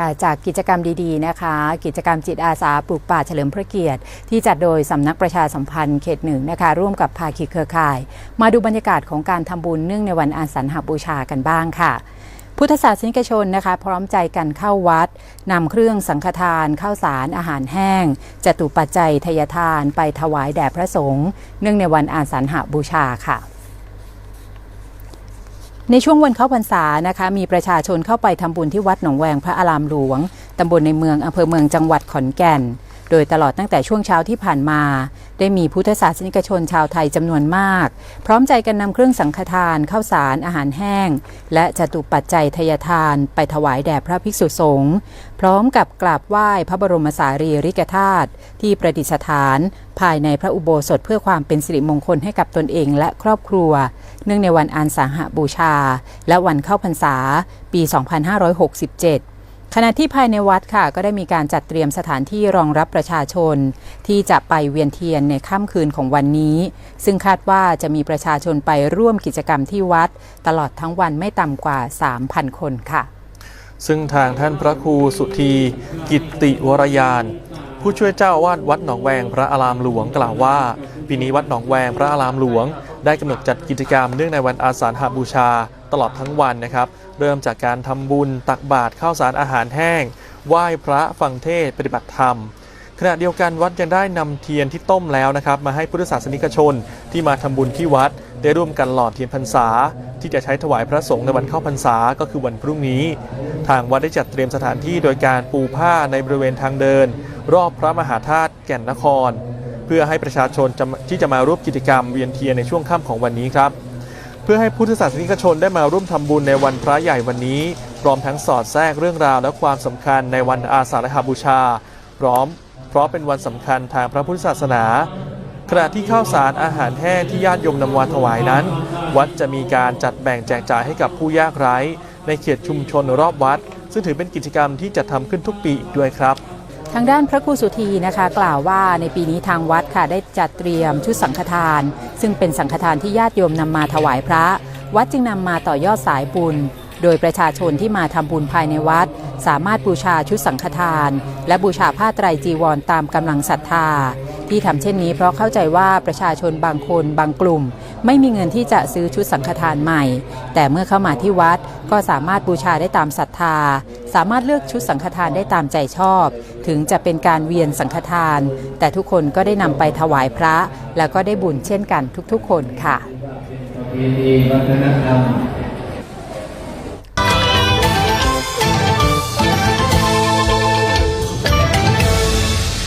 ค่ะจากกิจกรรมดีๆนะคะ กิจกรรมจิตอาสาปลูกป่าเฉลิมพระเกียรติ ที่จัดโดยสำนักประชาสัมพันธ์เขตหนึ่งนะคะ ร่วมกับภาคีเครือข่าย มาดูบรรยากาศของการทำบุญเนื่องในวันอาสาฬหบูชากันบ้างค่ะพุทธศาสนิกชนนะคะพร้อมใจกันเข้าวัดนำเครื่องสังฆทานข้าวสารอาหารแห้งจตุปัจจัยทยทานไปถวายแด่พระสงฆ์เนื่องในวันอาสาฬหบูชาค่ะ ในช่วงวันเข้าพรรษานะคะมีประชาชนเข้าไปทำบุญที่วัดหนองแวงพระอารามหลวงตำบลในเมืองอำเภอเมืองจังหวัดขอนแก่น โดยตลอดตั้งแต่ช่วงเช้าที่ผ่านมา ได้มีพุทธศาสนิกชนชาวไทยจำนวนมาก พร้อมใจกันนำเครื่องสังฆทานข้าวสารอาหารแห้ง และจตุปัจจัยทยทานไปถวายแด่พระภิกษุสงฆ์พร้อมกับกราบไหว้พระบรมสารีริกธาตุที่ประดิษฐาน ภายในพระอุโบสถเพื่อความเป็นสิริมงคลให้กับตนเองและครอบครัว เนื่องในวันอาสาหบูชา และวันเข้าพรรษาปี 2567 ขณะที่ภายในวัดค่ะ ก็ได้มีการจัดเตรียมสถานที่รองรับประชาชน ที่จะไปเวียนเทียนในค่ำคืนของวันนี้ ซึ่งคาดว่าจะมีประชาชนไปร่วมกิจกรรมที่วัด ตลอดทั้งวันไม่ต่ำกว่า 3,000 คนค่ะ ซึ่งทางท่านพระครูสุธีกิตติวรยาน ผู้ช่วยเจ้าวาสวัดหนองแวงพระอารามหลวงกล่าวว่า ปีนี้วัดหนองแวงพระอารามหลวง ได้กำหนดจัดกิจกรรมเนื่องในวันอาสาฬหบูชาตลอดทั้งวันนะครับ เริ่มจากการทำบุญตักบาตรข้าวสารอาหารแห้ง ไหว้พระฟังเทศปฏิบัติธรรมขณะเดียวกันวัดยังได้นำเทียนที่ต้มแล้วนะครับ มาให้พุทธศาสนิกชนที่มาทำบุญที่วัด ได้ร่วมกันหลอดเทียนพรรษา ที่จะใช้ถวายพระสงฆ์ในวันเข้าพรรษาก็คือวันพรุ่งนี้ ทางวัดได้จัดเตรียมสถานที่โดยการปูผ้าในบริเวณทางเดิน รอบพระมหาธาตุแก่นนคร พื่อให้ประชาชนที่จะมาร่วมกิจกรรมเวียนเทียนในช่วงค่ำของวันนี้ครับ เพื่อให้พุทธศาสนิกชนได้มาร่วมทำบุญในวันพระใหญ่วันนี้ พร้อมทั้งสอดแทรกเรื่องราวและความสำคัญในวันอาสาฬหบูชา พร้อม เพราะเป็นวันสำคัญทางพระพุทธศาสนาขณะที่ข้าวสารอาหารแห้งที่ญาติโยมนำมาถวายนั้น วัดจะมีการจัดแบ่งแจกจ่ายให้กับผู้ยากไร้ ในเขตชุมชนรอบวัด ซึ่งถือเป็นกิจกรรมที่จะทำขึ้นทุกปีอีกด้วยครับ ทางด้านพระครูสุธีนะคะกล่าวว่าในปีนี้ทางวัดค่ะได้จัดเตรียมชุดสังฆทาน ซึ่งเป็นสังฆทานที่ญาติโยมนำมาถวายพระ วัดจึงนำมาต่อยอดสายบุญ โดยประชาชนที่มาทำบุญภายในวัด สามารถบูชาชุดสังฆทาน และบูชาผ้าไตรจีวรตามกำลังศรัทธา ที่ทำเช่นนี้เพราะเข้าใจว่าประชาชนบางคนบางกลุ่ม ไม่มีเงินที่จะซื้อชุดสังฆทานใหม่ แต่เมื่อเข้ามาที่วัดก็สามารถบูชาได้ตามศรัทธา สามารถเลือกชุดสังฆทานได้ตามใจชอบ ถึงจะเป็นการเวียนสังฆทาน แต่ทุกคนก็ได้นำไปถวายพระ แล้วก็ได้บุญเช่นกันทุกๆคนค่ะ